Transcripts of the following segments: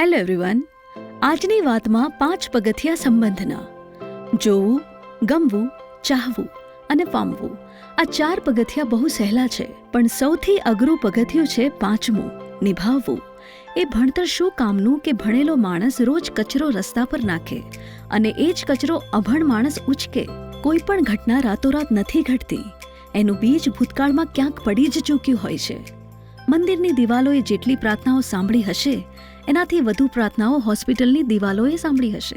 Hello everyone આજની વાતમાં પાંચ પગથિયા સંબંધના. જોવું, ગમવું, ચાહવું અને પામવું. આ ચાર પગથિયા બહુ સહેલા છે, પણ સૌથી અઘરું પગથિયું છે પાંચમું, નિભાવવું. એ ભણતર શું કામનું કે ભણેલો માણસ રોજ કચરો રસ્તા પર નાખે? અને એ જ કચરો અભણ માણસ ઉચકે? કોઈ પણ ઘટના રાતોરાત નથી ઘટતી. એનું બીજ ભૂતકાળમાં ક્યાંક પડી જ ચૂક્યું હોય છે. મંદિરની દિવાલોએ જેટલી પ્રાર્થનાઓ સાંભળી હશે, એનાથી વધુ પ્રાર્થનાઓ હોસ્પિટલની દિવાલોએ સાંભળી હશે.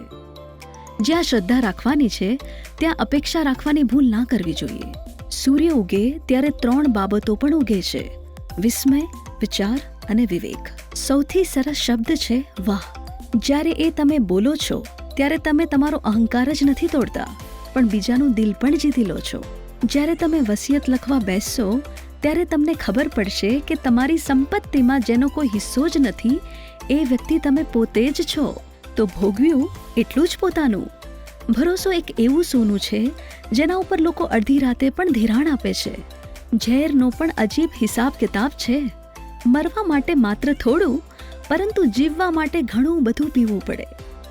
જ્યાં શ્રદ્ધા રાખવાની છે, ત્યાં અપેક્ષા રાખવાની ભૂલ ના કરવી જોઈએ. સૂર્ય ઉગે ત્યારે ત્રણ બાબતો પણ ઉગે છે. વિસ્મય, વિચાર અને વિવેક. સૌથી સરસ શબ્દ છે, વાહ. જ્યારે એ તમે બોલો છો, ત્યારે તમે તમારો અહંકાર જ નથી તોડતા, પણ બીજાનું દિલ પણ જીતી લો છો. જ્યારે તમે વસિયત લખવા બેસશો ત્યારે તમને ખબર પડશે કે તમારી સંપત્તિમાં જેનો કોઈ હિસ્સો જ નથી, એ વ્યક્તિ તમે પોતે જ છો. તો ભોગવ્યું એટલું જ પોતાનું. ભરોસો એક એવું સોનું છે, જેના ઉપર લોકો અડધી રાતે પણ ધિરાણ આપે છે. ઝેરનો પણ અજીબ હિસાબ કિતાબ છે. મરવા માટે માત્ર થોડું, પરંતુ જીવવા માટે ઘણું બધું પીવું પડે.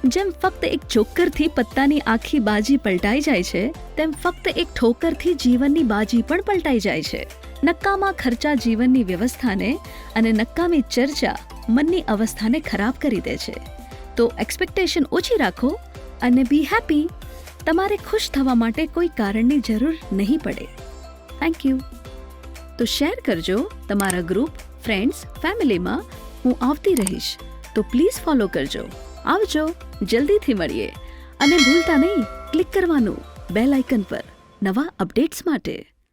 જેમ ફક્ત એક ચોક્કરથી પત્તાની આખી બાજી પલટાઈ જાય છે, તેમ ફક્ત એક ઠોકરથી જીવનની બાજી પણ પલટાઈ જાય છે. નક્કામાં ખર્ચા જીવનની વ્યવસ્થાને અને નક્કામી ચર્ચા મનની અવસ્થાને ખરાબ કરી દે છે. તો એક્સપેક્ટેશન ઓછી રાખો અને બી હેપી તમારે ખુશ થવા માટે કોઈ કારણની જરૂર નહીં પડે. થેન્ક યુ તો શેર કરજો તમારા ગ્રુપ ફ્રેન્ડ્સ ફેમિલીમાં હું આવતી રહીશ. તો પ્લીઝ ફોલો કરજો. આવજો જલ્દીથી મળીએ. અને ભૂલતા નહીં ક્લિક કરવાનું બેલ આઇકન પર. નવા અપડેટ્સ માટે.